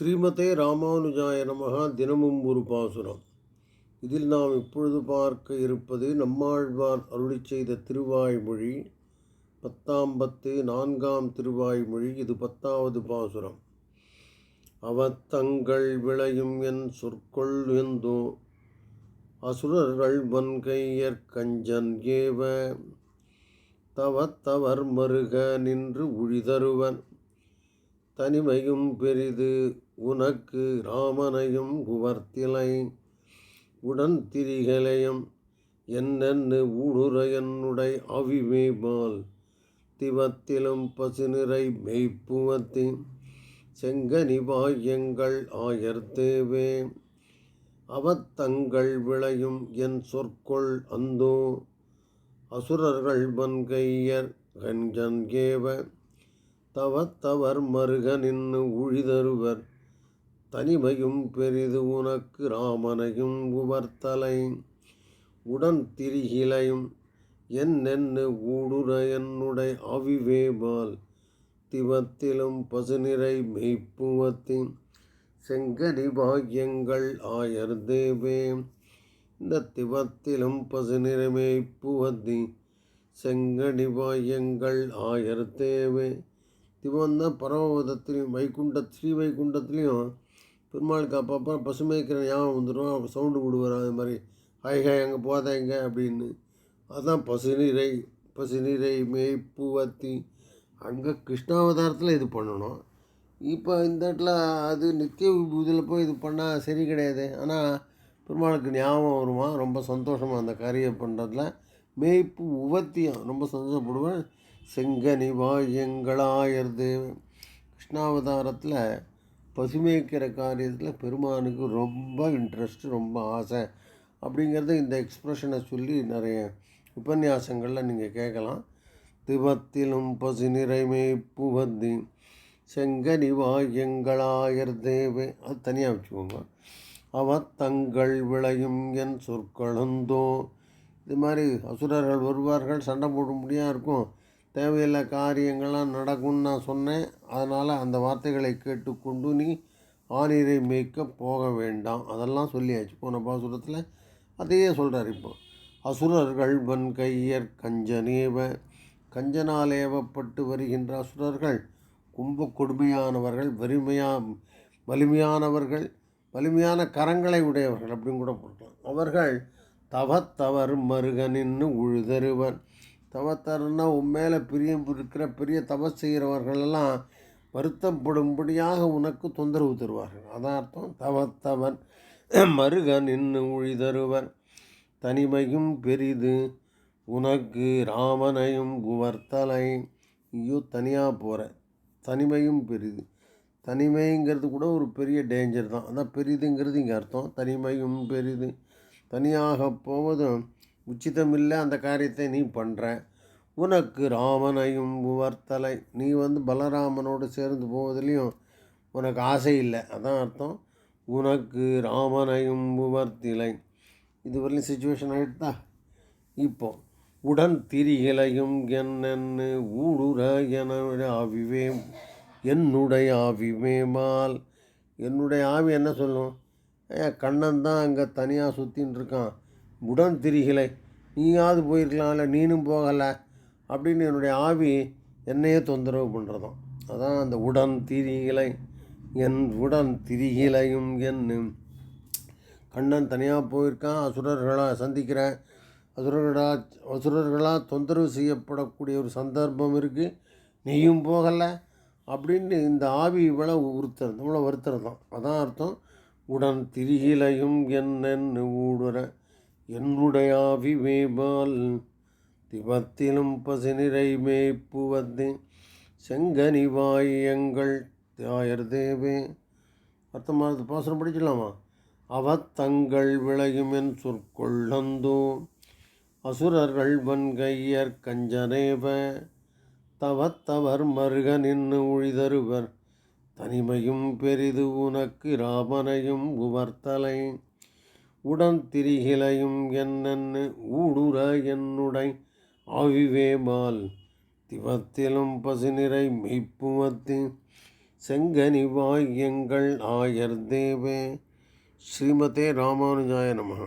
ஸ்ரீமதே ராமானுஜாய நமகா தினமும் ஒரு பாசுரம். இதில் நாம் இப்பொழுது பார்க்க இருப்பது நம்மாழ்வார் அருளி செய்த திருவாய்மொழி. பத்தாம் பத்து நான்காம் திருவாய்மொழி. இது பத்தாவது பாசுரம். அவத்தங்கள் விளையும் என் சொற்கொள் எந்தோ அசுரர்கள் வன்கையற் கஞ்சன் ஏவ தவத்தவர் மருக நின்று உழிதருவன். தனிமையும் பெரிது உனக்கு ராமனையும் குவர்த்திலை உடன் திரிகளையும் என்னென்னு ஊடுற அவிமேபால் திவத்திலும் பசுநிறை மெய்ப்புவத்தி செங்கனி வாயங்கள் ஆயர்த்தேவே. அவத்தங்கள் விளையும் என் சொற்கொள் அந்தோ. அசுரர்கள் வன்கையர் கஞ்சன் கேவ. தவத்தவர் மருக நின்னு உழிதருவர். தனிமையும் பெரிது உனக்கு ராமனையும் உவர்த்தலை. உடன் திரிகிலையும் என்னென்னு ஊடுற என்னுடைய அவிவேபால். திவத்திலும் பசுநிறை மெய்ப்புவத்தின் செங்கனி பாக்கியங்கள் ஆயர் தேவே. இந்த திவத்திலும் பசுநிறை மெய்ப்புவத்தி செங்கனி பாக்கியங்கள் ஆயர் தேவே. திவம் தான் பரமபதத்துலேயும் வைகுண்ட ஸ்ரீ வைகுண்டத்துலேயும் பெருமாளுக்கு அப்பப்போ பசுமைக்கிற ஞாபகம் வந்துடும் அப்போ சவுண்டு விடுவார் அது மாதிரி ஹாய் ஹாய் அங்கே போதாங்க அப்படின்னு. அதுதான் பசுநீரை பசுநீரை மேய்ப்புவத்தி அங்கே கிருஷ்ணாவதாரத்தில் இது பண்ணணும். இப்போ இந்த இடத்துல அது நித்திய விபூதியில் போய் இது பண்ணால் சரி கிடையாது. ஆனால் பெருமாளுக்கு ஞாபகம் வருமா? ரொம்ப சந்தோஷமாக அந்த காரியம் பண்ணுறதுல மேய்ப்பு உவத்தியம் ரொம்ப சந்தோஷப்படுவேன். செங்கனி வாயங்களாயர் கிருஷ்ணாவதாரத்தில் பசுமைக்கிற காரியத்தில் பெருமானுக்கு ரொம்ப இன்ட்ரெஸ்ட் ரொம்ப ஆசை. அப்படிங்கிறத இந்த எக்ஸ்ப்ரெஷனை சொல்லி நிறைய உபன்யாசங்களில் நீங்கள் கேட்கலாம். திபத்திலும் பசு நிறைமை புவந்தி. செங்கனி வாயங்களாயர் தேவே அது தனியாக வச்சுக்கோங்க. அவ தங்கள் விளையும் என் சொற்களந்தோ. இது மாதிரி அசுரர்கள் வருவார்கள் சண்டை போட முடியாது இருக்கும். தேவையில்லை காரியங்கள்லாம் நடக்கும்னு நான் சொன்னேன். அதனால் அந்த வார்த்தைகளை கேட்டுக்கொண்டு நீ ஆணிரை மேய்க்க போக வேண்டாம். அதெல்லாம் சொல்லியாச்சு. போன பாசுரத்தில் அதையே சொல்கிறார் இப்போ. அசுரர்கள் வன் கையர் கஞ்சனேவ கஞ்சனால் ஏவப்பட்டு வருகின்ற அசுரர்கள் கும்ப கொடுமையானவர்கள் வலிமையா வலிமையானவர்கள் வலிமையான கரங்களை உடையவர்கள் அப்படின்னு கூட போட்டோம் அவர்கள் தவத்தவர் மருகனின்னு உழுதருவன் தவத்தருன்னா உன் மேலே பிரியம் இருக்கிற பெரிய தபஸ் செய்கிறவர்களெல்லாம் வருத்தப்படும்படியாக உனக்கு தொந்தரவு தருவார்கள். அதான் அர்த்தம். தவத்தவன் மருகன் நின்று உழிதருவர். தனிமையும் பெரிது. உனக்கு ராமனையும் குவர்த்தலை. ஐயோ தனியாக போகிற தனிமையும் பெரிது. தனிமைங்கிறது கூட ஒரு பெரிய டேஞ்சர் தான். அதான் பெரிதுங்கிறது இங்கே அர்த்தம். தனிமையும் பெரிது. தனியாக போவதும் உச்சிதமில்லை அந்த காரியத்தை நீ பண்ணுற உனக்கு ராமனையும் உவர்த்தலை. நீ வந்து பலராமனோடு சேர்ந்து போவதிலையும் உனக்கு ஆசை இல்லை. அதான் அர்த்தம். உனக்கு ராமனையும் உவர்த்திலை. இதுவரையும் சுச்சுவேஷன் ஆகிட்டுதா இப்போ உடன் திரிகளையும் என்னென்னு ஊடுற என ஆவிவே என்னுடைய ஆவிவேமால் என்னுடைய ஆவி என்ன சொல்லும்? ஏன் கண்ணன் தான் அங்கே தனியாக சுற்றின்னு இருக்கான். உடன் திரிகளை நீயாவது போயிருக்கலாம்ல நீனும் போகலை அப்படின்னு என்னுடைய ஆவி என்னையே தொந்தரவு பண்ணுறதும் அதான் அந்த உடன் திரிகளை என் உடன் திரிகிலையும் என் கண்ணன் தனியாக போயிருக்கான் அசுரர்களாக சந்திக்கிறேன் அசுரர்களாக அசுரர்களாக தொந்தரவு செய்யப்படக்கூடிய ஒரு சந்தர்ப்பம் இருக்குது நீயும் போகலை அப்படின்னு இந்த ஆவி இவ்வளோ உறுத்துறது இவ்வளோ வருத்துறது தான் அதான் அர்த்தம். உடன் திரிகிலையும் என்னென்னு ஊடுற என்னுடைய ஆவி மேபால் திபத்திலும் பசுநிறை மேய்ப்புவது செங்கனி வாயங்கள் தாயர் தேவே. அர்த்தமாக பாசனம் படிக்கலாமா அவத்தங்கள் விளையும் என் சொற்கொள்ளந்தோ. அசுரர்கள் வன்கையர் கஞ்சனேவ. தவத்தவர் மருக நின்று உழிதருவர். தனிமையும் பெரிது உனக்கு ராமனையும் உவர்த்தலை. உடன் திரிகிலையும் என்னென்னு ஊடுற என்னுடை ஆவிவேமால் திவத்திலும் பசுநிறை மெய்ப்புமத்து செங்கனிவாய் எங்கள் ஆயர் தேவே. ஸ்ரீமதே ராமானுஜாய நமகா.